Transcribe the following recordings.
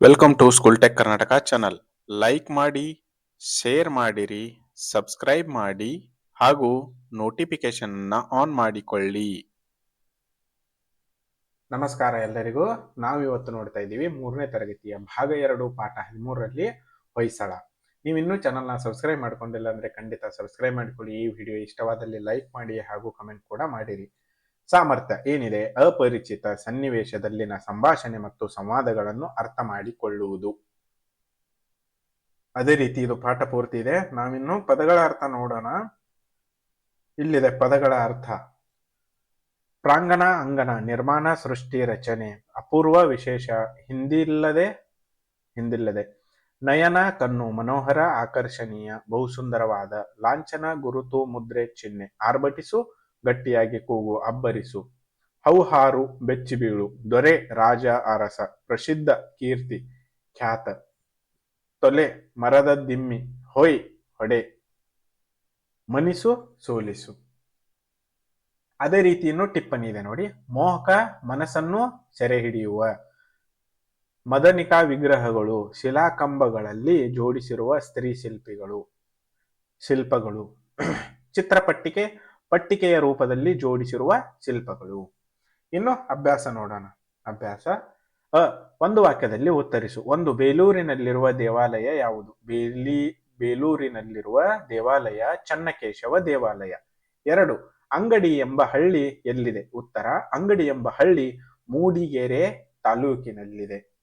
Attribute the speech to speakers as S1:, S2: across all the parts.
S1: Welcome to school tech Karnataka channel like ಮಾಡಿ share ಮಾಡಿರಿ subscribe ಮಾಡಿ, ಹಾಗೂ ನೋಟಿಫಿಕೇಶನ್ ಆನ್ ಮಾಡಿಕೊಳ್ಳಿ.
S2: ನಮಸ್ಕಾರ ಎಲ್ಲರಿಗೂ. ನಾವು ಇವತ್ತು ನೋಡ್ತಾ ಇದ್ದೀವಿ ಮೂರನೇ ತರಗತಿಯ ಭಾಗ ಎರಡು, ಪಾಠ ಹದಿಮೂರರಲ್ಲಿ ಹೊಯ್ಸಳ. ನೀವು ಇನ್ನೂ ಚಾನಲ್ನ ಸಬ್ಸ್ಕ್ರೈಬ್ ಮಾಡ್ಕೊಂಡಿಲ್ಲ ಅಂದ್ರೆ ಖಂಡಿತ ಸಬ್ಸ್ಕ್ರೈಬ್ ಮಾಡಿಕೊಳ್ಳಿ. ಈ ವಿಡಿಯೋ ಇಷ್ಟವಾದಲ್ಲಿ ಲೈಕ್ ಮಾಡಿ ಹಾಗೂ ಕಮೆಂಟ್ ಕೂಡ ಮಾಡಿರಿ. ಸಾಮರ್ಥ್ಯ ಏನಿದೆ? ಅಪರಿಚಿತ ಸನ್ನಿವೇಶದಲ್ಲಿನ ಸಂಭಾಷಣೆ ಮತ್ತು ಸಂವಾದಗಳನ್ನು ಅರ್ಥ ಮಾಡಿಕೊಳ್ಳುವುದು. ಅದೇ ರೀತಿ ಇದು ಪಾಠ ಪೂರ್ತಿ ಇದೆ. ನಾವಿನ್ನು ಪದಗಳ ಅರ್ಥ ನೋಡೋಣ. ಇಲ್ಲಿದೆ ಪದಗಳ ಅರ್ಥ. ಪ್ರಾಂಗಣ ಅಂಗನ ನಿರ್ಮಾಣ, ಸೃಷ್ಟಿ, ರಚನೆ, ಅಪೂರ್ವ ವಿಶೇಷ, ಹಿಂದಿಲ್ಲದೆ ಹಿಂದಿಲ್ಲದೆ. ನಯನ, ಕಣ್ಣು, ಮನೋಹರ, ಆಕರ್ಷಣೀಯ, ಬಹುಸುಂದರವಾದ, ಲಾಂಛನ, ಗುರುತು, ಮುದ್ರೆ, ಚಿಹ್ನೆ, ಆರ್ಭಟಿಸು ಗಟ್ಟಿಯಾಗಿ ಕೂಗು, ಅಬ್ಬರಿಸು. ಹೌಹಾರು ಬೆಚ್ಚಿಬೀಳು. ದೊರೆ ರಾಜ ಅರಸ. ಪ್ರಸಿದ್ಧ ಕೀರ್ತಿ ಖ್ಯಾತ. ತೊಲೆ ಮರದ ದಿಮ್ಮಿ. ಹೊಯ್ ಹೊಡೆ. ಮನಿಸು ಸೋಲಿಸು. ಅದೇ ರೀತಿಯನ್ನು ಟಿಪ್ಪಣಿ ಇದೆ ನೋಡಿ. ಮೋಹಕ ಮನಸ್ಸನ್ನು ಸೆರೆ ಹಿಡಿಯುವ. ಮದನಿಕಾ ವಿಗ್ರಹಗಳು ಶಿಲಾಕಂಬಗಳಲ್ಲಿ ಜೋಡಿಸಿರುವ ಸ್ತ್ರೀ ಶಿಲ್ಪಿಗಳು, ಶಿಲ್ಪಗಳು. ಚಿತ್ರಪಟ್ಟಿಕೆ ಪಟ್ಟಿಕೆಯ ರೂಪದಲ್ಲಿ ಜೋಡಿಸಿರುವ ಶಿಲ್ಪಗಳು. ಇನ್ನು ಅಭ್ಯಾಸ ನೋಡೋಣ. ಅಭ್ಯಾಸ. ಅ, ಒಂದು ವಾಕ್ಯದಲ್ಲಿ ಉತ್ತರಿಸು. ಒಂದು ಬೇಲೂರಿನಲ್ಲಿರುವ ದೇವಾಲಯ ಯಾವುದು? ಬೇಲಿ, ಬೇಲೂರಿನಲ್ಲಿರುವ ದೇವಾಲಯ, ಚನ್ನಕೇಶವ ದೇವಾಲಯ. ಎರಡು, ಅಂಗಡಿ ಎಂಬ ಹಳ್ಳಿ ಎಲ್ಲಿದೆ? ಉತ್ತರ, ಅಂಗಡಿ ಎಂಬ ಹಳ್ಳಿ ಮೂಡಿಗೆರೆ ತಾಲೂಕಿನಲ್ಲಿದೆ.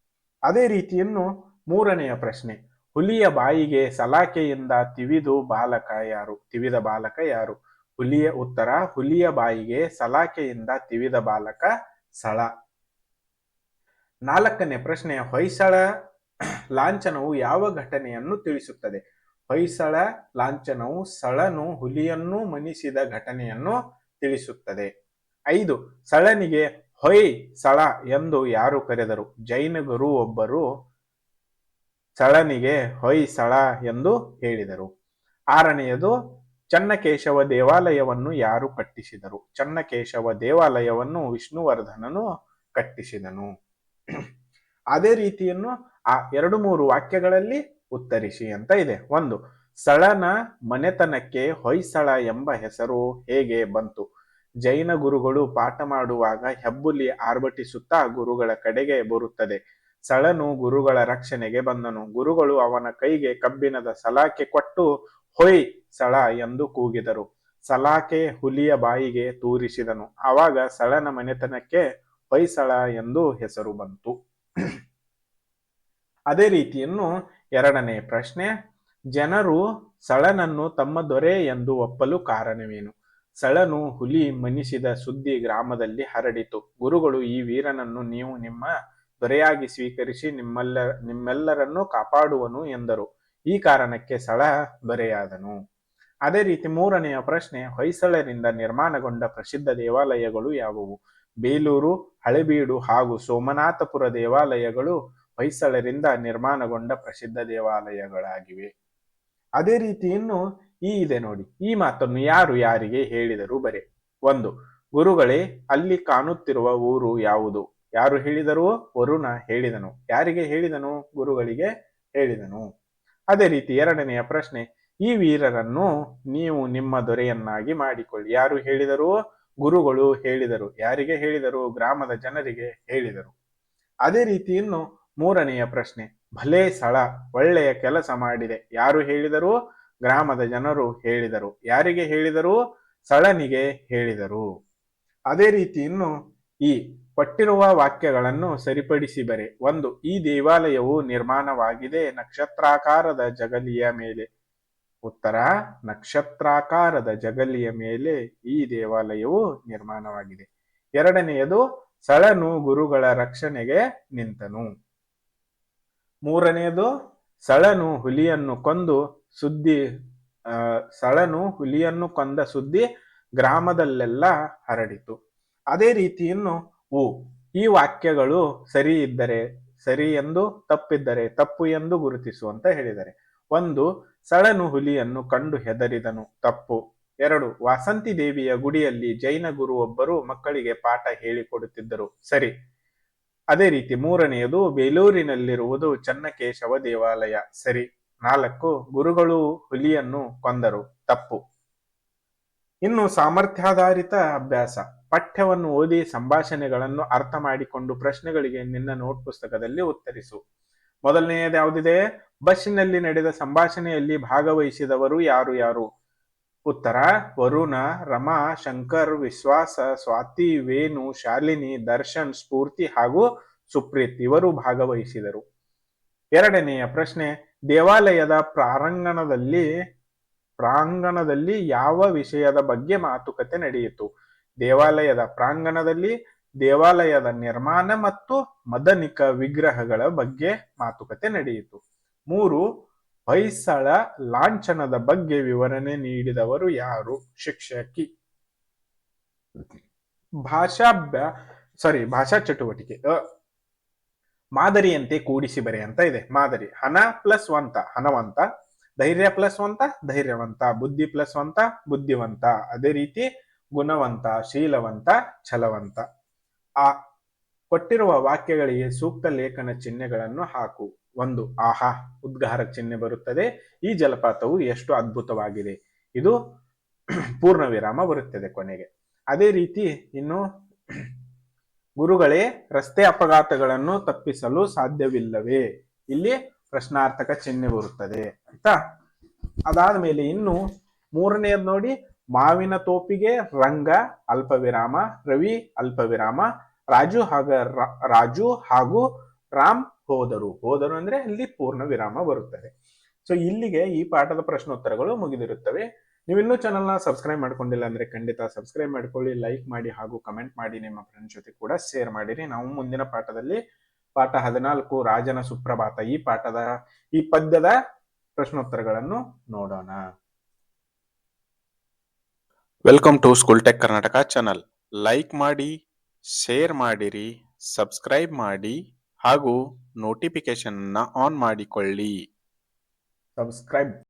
S2: ಅದೇ ರೀತಿಯನ್ನು ಮೂರನೆಯ ಪ್ರಶ್ನೆ. ಹುಲಿಯ ಬಾಯಿಗೆ ಸಲಾಕೆಯಿಂದ ತಿವಿದು ಬಾಲಕ ಯಾರು? ತಿವಿದ ಬಾಲಕ ಯಾರು? ಹುಲಿಯ ಉತ್ತರ, ಹುಲಿಯ ಬಾಯಿಗೆ ಸಲಾಕೆಯಿಂದ ತಿವಿದ ಬಾಲಕ ಸಳ. ನಾಲ್ಕನೇ ಪ್ರಶ್ನೆ, ಹೊಯ್ಸಳ ಲಾಂಛನವು ಯಾವ ಘಟನೆಯನ್ನು ತಿಳಿಸುತ್ತದೆ? ಹೊಯ್ಸಳ ಲಾಂಛನವು ಸಳನು ಹುಲಿಯನ್ನು ಮನಿಸಿದ ಘಟನೆಯನ್ನು ತಿಳಿಸುತ್ತದೆ. ಐದು, ಸಳನಿಗೆ ಹೊಯ್ ಸಳ ಎಂದು ಯಾರು ಕರೆದರು? ಜೈನ ಗುರು ಒಬ್ಬರು ಸಳನಿಗೆ ಹೊಯ್ ಸಳ ಎಂದು ಹೇಳಿದರು. ಆರನೆಯದು ಚನ್ನಕೇಶವ ದೇವಾಲಯವನ್ನು ಯಾರು ಕಟ್ಟಿಸಿದರು? ಚನ್ನಕೇಶವ ದೇವಾಲಯವನ್ನು ವಿಷ್ಣುವರ್ಧನನು ಕಟ್ಟಿಸಿದನು. ಅದೇ ರೀತಿಯನ್ನು ಆ ಎರಡು ಮೂರು ವಾಕ್ಯಗಳಲ್ಲಿ ಉತ್ತರಿಸಿ ಅಂತ ಇದೆ. ಒಂದು, ಸಳನ ಮನೆತನಕ್ಕೆ ಹೊಯ್ಸಳ ಎಂಬ ಹೆಸರು ಹೇಗೆ ಬಂತು? ಜೈನ ಗುರುಗಳು ಪಾಠ ಮಾಡುವಾಗ ಹೆಬ್ಬುಲಿ ಆರ್ಭಟಿಸುತ್ತಾ ಗುರುಗಳ ಕಡೆಗೆ ಬರುತ್ತದೆ. ಸಳನು ಗುರುಗಳ ರಕ್ಷಣೆಗೆ ಬಂದನು. ಗುರುಗಳು ಅವನ ಕೈಗೆ ಕಬ್ಬಿಣದ ಸಲಾಕೆ ಕೊಟ್ಟು ಹೊಯ್ ಸಳ ಎಂದು ಕೂಗಿದರು. ಸಲಾಕೆ ಹುಲಿಯ ಬಾಯಿಗೆ ತೂರಿಸಿದನು. ಆವಾಗ ಸಳನ ಮನೆತನಕ್ಕೆ ಹೊಯ್ಸಳ ಎಂದು ಹೆಸರು ಬಂತು. ಅದೇ ರೀತಿಯನ್ನು ಎರಡನೇ ಪ್ರಶ್ನೆ. ಜನರು ಸಳನನ್ನು ತಮ್ಮ ದೊರೆ ಎಂದು ಒಪ್ಪಲು ಕಾರಣವೇನು? ಸಳನು ಹುಲಿ ಮನಿಸಿದ ಸುದ್ದಿ ಗ್ರಾಮದಲ್ಲಿ ಹರಡಿತು. ಗುರುಗಳು ಈ ವೀರನನ್ನು ನೀವು ನಿಮ್ಮ ದೊರೆಯಾಗಿ ಸ್ವೀಕರಿಸಿ ನಿಮ್ಮೆಲ್ಲ, ನಿಮ್ಮೆಲ್ಲರನ್ನೂ ಕಾಪಾಡುವನು ಎಂದರು. ಈ ಕಾರಣಕ್ಕೆ ಸಳ ಬರೆಯಾದನು. ಅದೇ ರೀತಿ ಮೂರನೆಯ ಪ್ರಶ್ನೆ, ಹೊಯ್ಸಳರಿಂದ ನಿರ್ಮಾಣಗೊಂಡ ಪ್ರಸಿದ್ಧ ದೇವಾಲಯಗಳು ಯಾವುವು? ಬೇಲೂರು, ಹಳೆಬೀಡು ಹಾಗೂ ಸೋಮನಾಥಪುರ ದೇವಾಲಯಗಳು ಹೊಯ್ಸಳರಿಂದ ನಿರ್ಮಾಣಗೊಂಡ ಪ್ರಸಿದ್ಧ ದೇವಾಲಯಗಳಾಗಿವೆ. ಅದೇ ರೀತಿ ಇನ್ನು ಈ ಇದೆ ನೋಡಿ. ಈ ಮಾತನ್ನು ಯಾರು ಯಾರಿಗೆ ಹೇಳಿದರು ಬರೆ. ಒಂದು, ಗುರುಗಳೇ, ಅಲ್ಲಿ ಕಾಣುತ್ತಿರುವ ಊರು ಯಾವುದು? ಯಾರು ಹೇಳಿದರು? ವರುಣ ಹೇಳಿದನು. ಯಾರಿಗೆ ಹೇಳಿದನು? ಗುರುಗಳಿಗೆ ಹೇಳಿದನು. ಅದೇ ರೀತಿ ಎರಡನೆಯ ಪ್ರಶ್ನೆ, ಈ ವೀರರನ್ನು ನೀವು ನಿಮ್ಮ ದೊರೆಯನ್ನಾಗಿ ಮಾಡಿಕೊಳ್ಳಿ. ಯಾರು ಹೇಳಿದರು? ಗುರುಗಳು ಹೇಳಿದರು. ಯಾರಿಗೆ ಹೇಳಿದರು? ಗ್ರಾಮದ ಜನರಿಗೆ ಹೇಳಿದರು. ಅದೇ ರೀತಿ ಇನ್ನು ಮೂರನೆಯ ಪ್ರಶ್ನೆ, ಭಲೇ ಸಳ ಒಳ್ಳೆಯ ಕೆಲಸ ಮಾಡಿದೆ. ಯಾರು ಹೇಳಿದರು? ಗ್ರಾಮದ ಜನರು ಹೇಳಿದರು. ಯಾರಿಗೆ ಹೇಳಿದರು? ಸಳನಿಗೆ ಹೇಳಿದರು. ಅದೇ ರೀತಿ ಇನ್ನು ಈ ಕೊಟ್ಟಿರುವ ವಾಕ್ಯಗಳನ್ನು ಸರಿಪಡಿಸಿ ಬರೆ. ಒಂದು, ಈ ದೇವಾಲಯವು ನಿರ್ಮಾಣವಾಗಿದೆ ನಕ್ಷತ್ರಾಕಾರದ ಜಗಲಿಯ ಮೇಲೆ. ಉತ್ತರ, ನಕ್ಷತ್ರಾಕಾರದ ಜಗಲಿಯ ಮೇಲೆ ಈ ದೇವಾಲಯವು ನಿರ್ಮಾಣವಾಗಿದೆ. ಎರಡನೆಯದು, ಸಳನು ಗುರುಗಳ ರಕ್ಷಣೆಗೆ ನಿಂತನು. ಮೂರನೆಯದು, ಸಳನು ಹುಲಿಯನ್ನು ಕೊಂದು ಸುದ್ದಿ ಸಳನು ಹುಲಿಯನ್ನು ಕೊಂದ ಸುದ್ದಿ ಗ್ರಾಮದಲ್ಲೆಲ್ಲ ಹರಡಿತು. ಅದೇ ರೀತಿ ಇನ್ನು ಉ ಈ ವಾಕ್ಯಗಳು ಸರಿ ಇದ್ದರೆ, ಸರಿ ಎಂದು ತಪ್ಪಿದ್ದರೆ ತಪ್ಪು ಎಂದು ಗುರುತಿಸು ಅಂತ ಹೇಳಿದರೆ. ಒಂದು, ಸಳನು ಹುಲಿಯನ್ನು ಕಂಡು ಹೆದರಿದನು, ತಪ್ಪು. ಎರಡು, ವಾಸಂತಿ ದೇವಿಯ ಗುಡಿಯಲ್ಲಿ ಜೈನ ಗುರು ಒಬ್ಬರು ಮಕ್ಕಳಿಗೆ ಪಾಠ ಹೇಳಿಕೊಡುತ್ತಿದ್ದರು, ಸರಿ. ಅದೇ ರೀತಿ ಮೂರನೆಯದು, ಬೇಲೂರಿನಲ್ಲಿರುವುದು ಚನ್ನಕೇಶವ ದೇವಾಲಯ, ಸರಿ. ನಾಲ್ಕು, ಗುರುಗಳು ಹುಲಿಯನ್ನು ಕೊಂದರು, ತಪ್ಪು. ಇನ್ನು ಸಾಮರ್ಥ್ಯಾಧಾರಿತ ಅಭ್ಯಾಸ. ಪಠ್ಯವನ್ನು ಓದಿ ಸಂಭಾಷಣೆಗಳನ್ನು ಅರ್ಥ ಮಾಡಿಕೊಂಡು ಪ್ರಶ್ನೆಗಳಿಗೆ ನಿನ್ನ ನೋಟ್ ಪುಸ್ತಕದಲ್ಲಿ ಉತ್ತರಿಸು. ಮೊದಲನೆಯದು ಯಾವುದಿದೆ? ಬಸ್ಸಿನಲ್ಲಿ ನಡೆದ ಸಂಭಾಷಣೆಯಲ್ಲಿ ಭಾಗವಹಿಸಿದವರು ಯಾರು ಯಾರು? ಉತ್ತರ, ವರುಣ, ರಮಾ, ಶಂಕರ್, ವಿಶ್ವಾಸ, ಸ್ವಾತಿ, ವೇಣು, ಶಾಲಿನಿ, ದರ್ಶನ್, ಸ್ಫೂರ್ತಿ ಹಾಗೂ ಸುಪ್ರೀತ್ ಇವರು ಭಾಗವಹಿಸಿದರು. ಎರಡನೆಯ ಪ್ರಶ್ನೆ, ದೇವಾಲಯದ ಪ್ರಾರಂಗಣದಲ್ಲಿ ಪ್ರಾಂಗಣದಲ್ಲಿ ಯಾವ ವಿಷಯದ ಬಗ್ಗೆ ಮಾತುಕತೆ ನಡೆಯಿತು? ದೇವಾಲಯದ ಪ್ರಾಂಗಣದಲ್ಲಿ ದೇವಾಲಯದ ನಿರ್ಮಾಣ ಮತ್ತು ಮದನಿಕ ವಿಗ್ರಹಗಳ ಬಗ್ಗೆ ಮಾತುಕತೆ ನಡೆಯಿತು. ಮೂರು, ಹೊಯ್ಸಳ ಲಾಂಛನದ ಬಗ್ಗೆ ವಿವರಣೆ ನೀಡಿದವರು ಯಾರು? ಶಿಕ್ಷಕಿ. ಭಾಷಾಭ್ಯ ಸಾರಿ ಭಾಷಾ ಚಟುವಟಿಕೆ. ಮಾದರಿಯಂತೆ ಕೂಡಿಸಿ ಬರೆ ಅಂತ ಇದೆ. ಮಾದರಿ, ಹಣ ಪ್ಲಸ್ ವಂತ, ಹಣವಂತ. ಧೈರ್ಯ ಪ್ಲಸ್ ವಂತ ಧೈರ್ಯವಂತ, ಬುದ್ಧಿ ಪ್ಲಸ್ ವಂತ ಬುದ್ಧಿವಂತ. ಅದೇ ರೀತಿ ಗುಣವಂತ, ಶೀಲವಂತ, ಛಲವಂತ. ಆ ಕೊಟ್ಟಿರುವ ವಾಕ್ಯಗಳಿಗೆ ಸೂಕ್ತ ಲೇಖನ ಚಿಹ್ನೆಗಳನ್ನು ಹಾಕು. ಒಂದು, ಆಹಾ, ಉದ್ಗಾರ ಚಿಹ್ನೆ ಬರುತ್ತದೆ. ಈ ಜಲಪಾತವು ಎಷ್ಟು ಅದ್ಭುತವಾಗಿದೆ. ಇದು ಪೂರ್ಣ ವಿರಾಮ ಬರುತ್ತದೆ ಕೊನೆಗೆ. ಅದೇ ರೀತಿ ಇನ್ನು ಗುರುಗಳೇ ರಸ್ತೆ ಅಪಘಾತಗಳನ್ನು ತಪ್ಪಿಸಲು ಸಾಧ್ಯವಿಲ್ಲವೇ? ಇಲ್ಲಿ ಪ್ರಶ್ನಾರ್ಥಕ ಚಿಹ್ನೆ ಬರುತ್ತದೆ ಅಂತ. ಅದಾದ ಮೇಲೆ ಇನ್ನು ಮೂರನೆಯದು ನೋಡಿ, ಮಾವಿನ ತೋಪಿಗೆ ರಂಗ ಅಲ್ಪ ವಿರಾಮ ರವಿ ಅಲ್ಪ ವಿರಾಮ ರಾಜು ಹಾಗ ರಾಜು ಹಾಗೂ ರಾಮ್ ಹೋದರು. ಹೋದರು ಅಂದ್ರೆ ಇಲ್ಲಿ ಪೂರ್ಣ ವಿರಾಮ ಬರುತ್ತದೆ. ಸೊ ಇಲ್ಲಿಗೆ ಈ ಪಾಠದ ಪ್ರಶ್ನೋತ್ತರಗಳು ಮುಗಿದಿರುತ್ತವೆ. ನೀವಿನ್ನೂ ಚಾನಲ್ ಚಾನಲ್ನ ಸಬ್ಸ್ಕ್ರೈಬ್ ಮಾಡ್ಕೊಂಡಿಲ್ಲ ಅಂದ್ರೆ ಖಂಡಿತ ಸಬ್ಸ್ಕ್ರೈಬ್ ಮಾಡ್ಕೊಳ್ಳಿ ಲೈಕ್ ಮಾಡಿ ಹಾಗೂ ಕಮೆಂಟ್ ಮಾಡಿ, ನಿಮ್ಮ ಫ್ರೆಂಡ್ಸ್ ಜೊತೆ ಕೂಡ ಶೇರ್ ಮಾಡಿರಿ. ನಾವು ಮುಂದಿನ ಪಾಠದಲ್ಲಿ ಪಾಠ ಹದಿನಾಲ್ಕು ರಾಜನ ಸುಪ್ರಭಾತ ಈ ಪಾಠದ ಈ ಪದ್ಯದ ಪ್ರಶ್ನೋತ್ತರಗಳನ್ನು ನೋಡೋಣ.
S1: Welcome to school tech Karnataka channel like ಮಾಡಿ ಶೇರ್ ಮಾಡಿರಿ ಸಬ್ಸ್ಕ್ರೈಬ್ ಮಾಡಿ ಹಾಗೂ ನೋಟಿಫಿಕೇಶನ್ ಆನ್ ಮಾಡಿಕೊಳ್ಳಿ.
S2: ಸಬ್ಸ್ಕ್ರೈಬ್